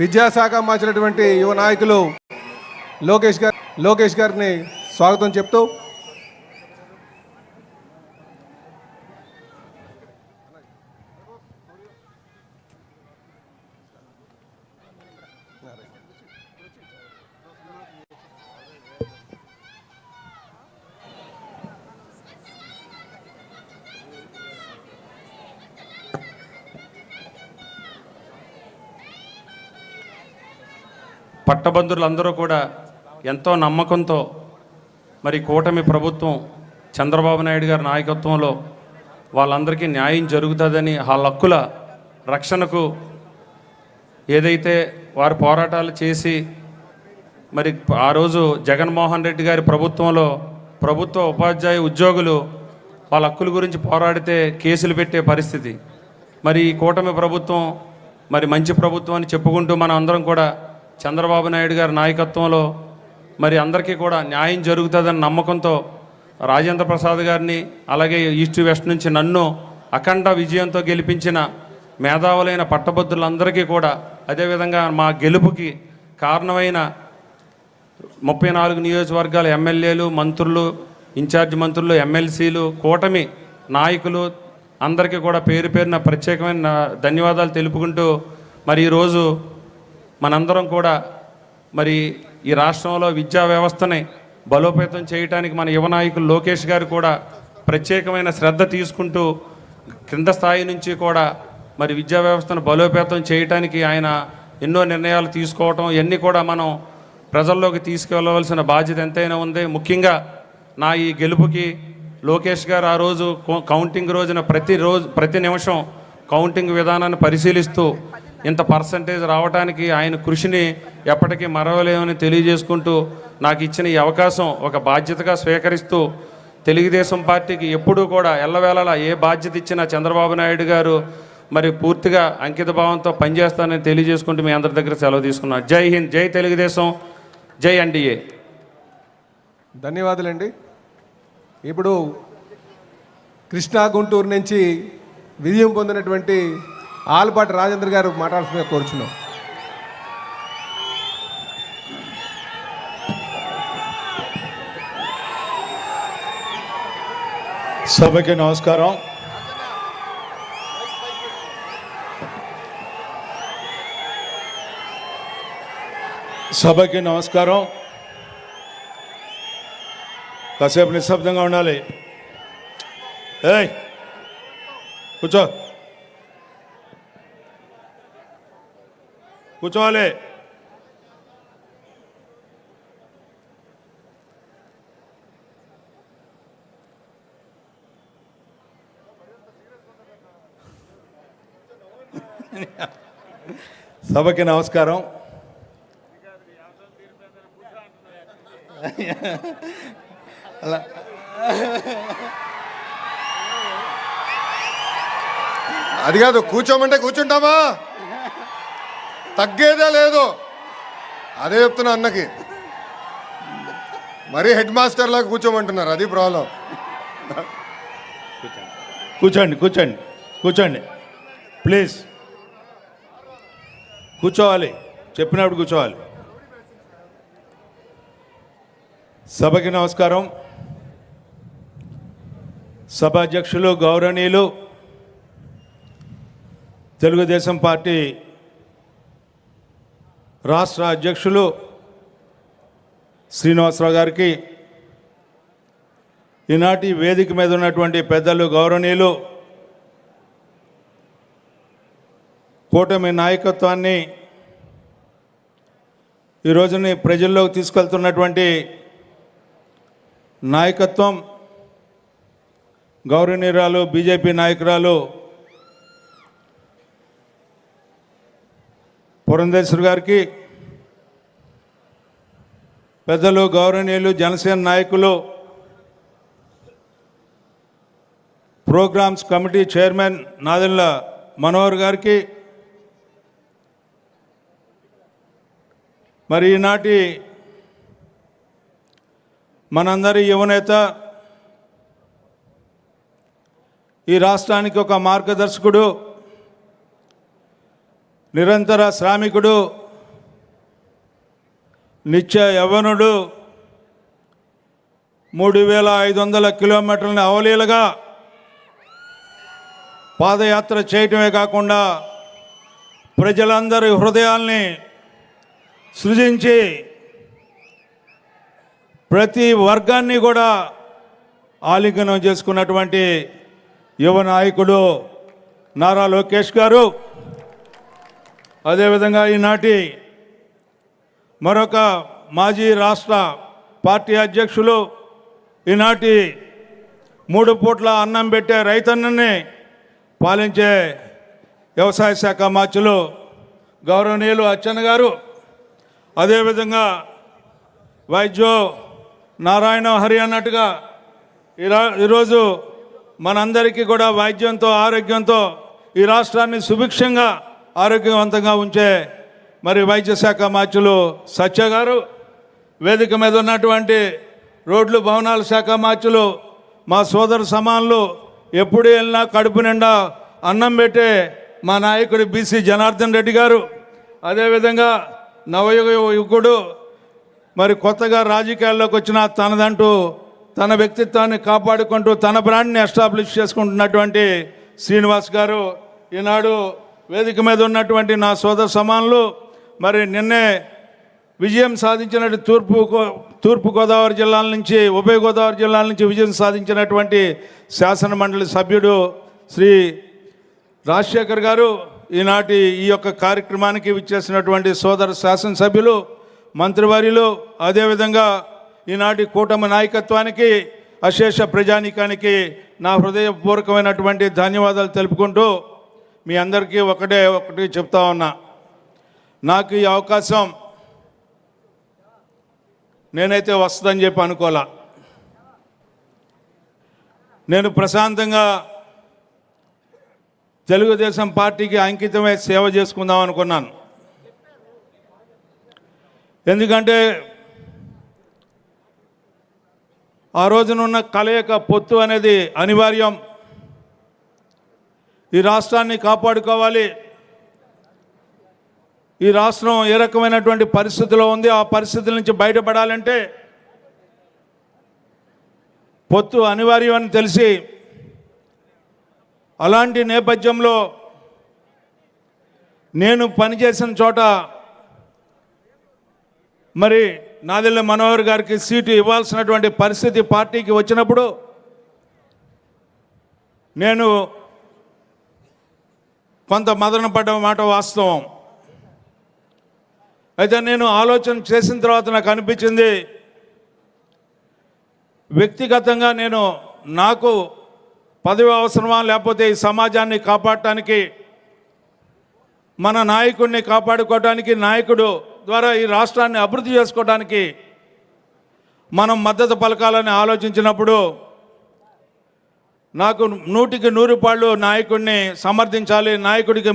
విద్యాశాఖ మార్చినటువంటి యువ నాయకులు లోకేష్ గారు లోకేష్ గారిని స్వాగతం చెప్తూ పట్టభద్రులందరూ కూడా ఎంతో నమ్మకంతో మరి కూటమి ప్రభుత్వం చంద్రబాబు నాయుడు గారి నాయకత్వంలో వాళ్ళందరికీ న్యాయం జరుగుతుందని వాళ్ళ హక్కుల రక్షణకు ఏదైతే వారు పోరాటాలు చేసి మరి ఆ రోజు జగన్మోహన్ రెడ్డి గారి ప్రభుత్వంలో ప్రభుత్వ ఉపాధ్యాయ ఉద్యోగులు వాళ్ళ హక్కుల గురించి పోరాడితే కేసులు పెట్టే పరిస్థితి. మరి ఈ కూటమి ప్రభుత్వం మరి మంచి ప్రభుత్వం అని చెప్పుకుంటూ మనం అందరం కూడా చంద్రబాబు నాయుడు గారి నాయకత్వంలో మరి అందరికీ కూడా న్యాయం జరుగుతుందని నమ్మకంతో రాజేంద్ర ప్రసాద్ గారిని అలాగే ఈస్ట్ వెస్ట్ నుంచి నన్ను అఖండ విజయంతో గెలిపించిన మేధావులైన పట్టభద్రులందరికీ కూడా అదేవిధంగా మా గెలుపుకి కారణమైన ముప్పై నాలుగు నియోజకవర్గాల ఎమ్మెల్యేలు మంత్రులు ఇన్ఛార్జ్ మంత్రులు ఎమ్మెల్సీలు కూటమి నాయకులు అందరికీ కూడా పేరు పేరున ప్రత్యేకమైన ధన్యవాదాలు తెలుపుకుంటూ మరి ఈరోజు మనందరం కూడా మరి ఈ రాష్ట్రంలో విద్యా వ్యవస్థని బలోపేతం చేయడానికి మన యువ నాయకులు లోకేష్ గారు కూడా ప్రత్యేకమైన శ్రద్ధ తీసుకుంటూ కింద స్థాయి నుంచి కూడా మరి విద్యా వ్యవస్థను బలోపేతం చేయడానికి ఆయన ఎన్నో నిర్ణయాలు తీసుకోవటం ఇవన్నీ కూడా మనం ప్రజల్లోకి తీసుకెళ్ళవలసిన బాధ్యత ఎంతైనా ఉంది. ముఖ్యంగా నా ఈ గెలుపుకి లోకేష్ గారు ఆ రోజు కౌంటింగ్ రోజున ప్రతి రోజు ప్రతి నిమిషం కౌంటింగ్ విధానాన్ని పరిశీలిస్తూ ఇంత పర్సంటేజ్ రావడానికి ఆయన కృషిని ఎప్పటికీ మరవలేమని తెలియజేసుకుంటూ నాకు ఇచ్చిన ఈ అవకాశం ఒక బాధ్యతగా స్వీకరిస్తూ తెలుగుదేశం పార్టీకి ఎప్పుడూ కూడా ఎల్లవేళలా ఏ బాధ్యత ఇచ్చినా చంద్రబాబు నాయుడు గారు మరి పూర్తిగా అంకిత భావంతో పనిచేస్తానని తెలియజేసుకుంటూ మీ అందరి దగ్గర సెలవు తీసుకున్నాను జై హింద్ జై తెలుగుదేశం జై ఎన్డీఏ. ధన్యవాదాలండి. ఇప్పుడు కృష్ణా గుంటూరు నుంచి విజయం పొందినటువంటి ఆలపాటి రాజేంద్ర గారు మాట్లాడుతున్న కోరుచున్నాం. సభకి నమస్కారం. సభకి నమస్కారం. కాసేపు నిశ్శబ్దంగా ఉండాలి. ఏయ్ కూర్చో. కూర్చోవాలి. సభకి నమస్కారం. అది కాదు కూర్చోమంటే కూర్చుంటామా తగ్గేదే లేదు. అదే చెప్తున్నా అన్నకి. మరీ హెడ్ మాస్టర్ లాగా కూర్చోమంటున్నారు అది ప్రాబ్లం. కూర్చోండి కూర్చోండి కూర్చోండి. ప్లీజ్. కూర్చోవాలి చెప్పినప్పుడు కూర్చోవాలి. సభకి నమస్కారం. సభ అధ్యక్షులు గౌరవనీయులు తెలుగుదేశం పార్టీ రాష్ట్ర అధ్యక్షులు శ్రీనివాసరావు గారికి ఈనాటి వేదిక మీద ఉన్నటువంటి పెద్దలు గౌరవనీయులు కూటమి నాయకత్వాన్ని ఈ రోజుని ప్రజల్లోకి తీసుకెళ్తున్నటువంటి నాయకత్వం గౌరవనీయురాలు బీజేపీ నాయకురాలు పురంధేశ్వర్ గారికి పెద్దలు గౌరవనీయులు జనసేన నాయకులు programs committee chairman Nadendla Manohar గారికి మరి ఈనాటి మనందరి యువనేత ఈ రాష్ట్రానికి ఒక మార్గదర్శకుడు నిరంతర శ్రామికుడు నిత్య యవనుడు మూడు వేల ఐదు వందల కిలోమీటర్లని అవలీలగా పాదయాత్ర చేయటమే కాకుండా ప్రజలందరి హృదయాల్ని సృజించి ప్రతి వర్గాన్ని కూడా ఆలింగనం చేసుకున్నటువంటి యువ నాయకుడు నారా లోకేష్ గారు. అదేవిధంగా ఈనాటి మరొక మాజీ రాష్ట్ర పార్టీ అధ్యక్షులు ఈనాటి మూడు పూట్ల అన్నం పెట్టే రైతన్నని పాలించే వ్యవసాయ శాఖ మార్చులు గౌరవనీయులు అచ్చన్న గారు అదేవిధంగా వైద్యో నారాయణ హరి అన్నట్టుగా ఈరా ఈరోజు మనందరికీ కూడా వైద్యంతో ఆరోగ్యంతో ఈ రాష్ట్రాన్ని సుభిక్షంగా ఆరోగ్యవంతంగా ఉంచే మరి వైద్య శాఖ మార్చులు సత్య గారు వేదిక మీద ఉన్నటువంటి రోడ్లు భవనాల శాఖ మార్చులు మా సోదర సమానులు ఎప్పుడు వెళ్ళినా కడుపు నిండా అన్నం పెట్టే మా నాయకుడు బీసీ జనార్దన్ రెడ్డి గారు అదేవిధంగా నవయుగ యువకుడు మరి కొత్తగా రాజకీయాల్లోకి వచ్చిన తనదంటూ తన వ్యక్తిత్వాన్ని కాపాడుకుంటూ తన బ్రాండ్ని ఎస్టాబ్లిష్ చేసుకుంటున్నటువంటి శ్రీనివాస్ గారు ఈనాడు వేదిక మీద ఉన్నటువంటి నా సోదర సమానులు మరి నిన్నే విజయం సాధించినట్టు తూర్పు తూర్పు గోదావరి జిల్లాల నుంచి ఉభయ గోదావరి జిల్లాల నుంచి విజయం సాధించినటువంటి శాసన మండలి సభ్యుడు శ్రీ రాజశేఖర్ గారు ఈనాటి ఈ యొక్క కార్యక్రమానికి విచ్చేసినటువంటి సోదర శాసనసభ్యులు మంత్రివర్యులు అదేవిధంగా ఈనాటి కూటమి నాయకత్వానికి అశేష ప్రజానీకానికి నా హృదయపూర్వకమైనటువంటి ధన్యవాదాలు తెలుపుకుంటూ మీ అందరికీ ఒకటే ఒకటి చెప్తా ఉన్నా. నాకు ఈ అవకాశం నేనైతే వస్తుందని చెప్పి అనుకోలే. నేను ప్రశాంతంగా తెలుగుదేశం పార్టీకి అంకితమై సేవ చేసుకుందాం అనుకున్నాను. ఎందుకంటే ఆ రోజునున్న కలయిక పొత్తు అనేది అనివార్యం. ఈ రాష్ట్రాన్ని కాపాడుకోవాలి. ఈ రాష్ట్రం ఏ రకమైనటువంటి పరిస్థితిలో ఉంది? ఆ పరిస్థితుల నుంచి బయటపడాలంటే పొత్తు అనివార్యం అని తెలిసి అలాంటి నేపథ్యంలో నేను పనిచేసిన చోట మరి నాదెల్ల మనోహర్ గారికి సీటు ఇవ్వాల్సినటువంటి పరిస్థితి పార్టీకి వచ్చినప్పుడు నేను కొంత మదన పడ్డ మాట వాస్తవం. అయితే నేను ఆలోచన చేసిన తర్వాత నాకు అనిపించింది వ్యక్తిగతంగా నేను నాకు పదవి అవసరమా లేకపోతే ఈ సమాజాన్ని కాపాడటానికి మన నాయకుడిని కాపాడుకోవడానికి నాయకుడు ద్వారా ఈ రాష్ట్రాన్ని అభివృద్ధి చేసుకోవడానికి మనం మద్దతు పలకాలని ఆలోచించినప్పుడు నాకు నూటికి నూరు పాళ్ళు నాయకుడిని సమర్థించాలి నాయకుడికి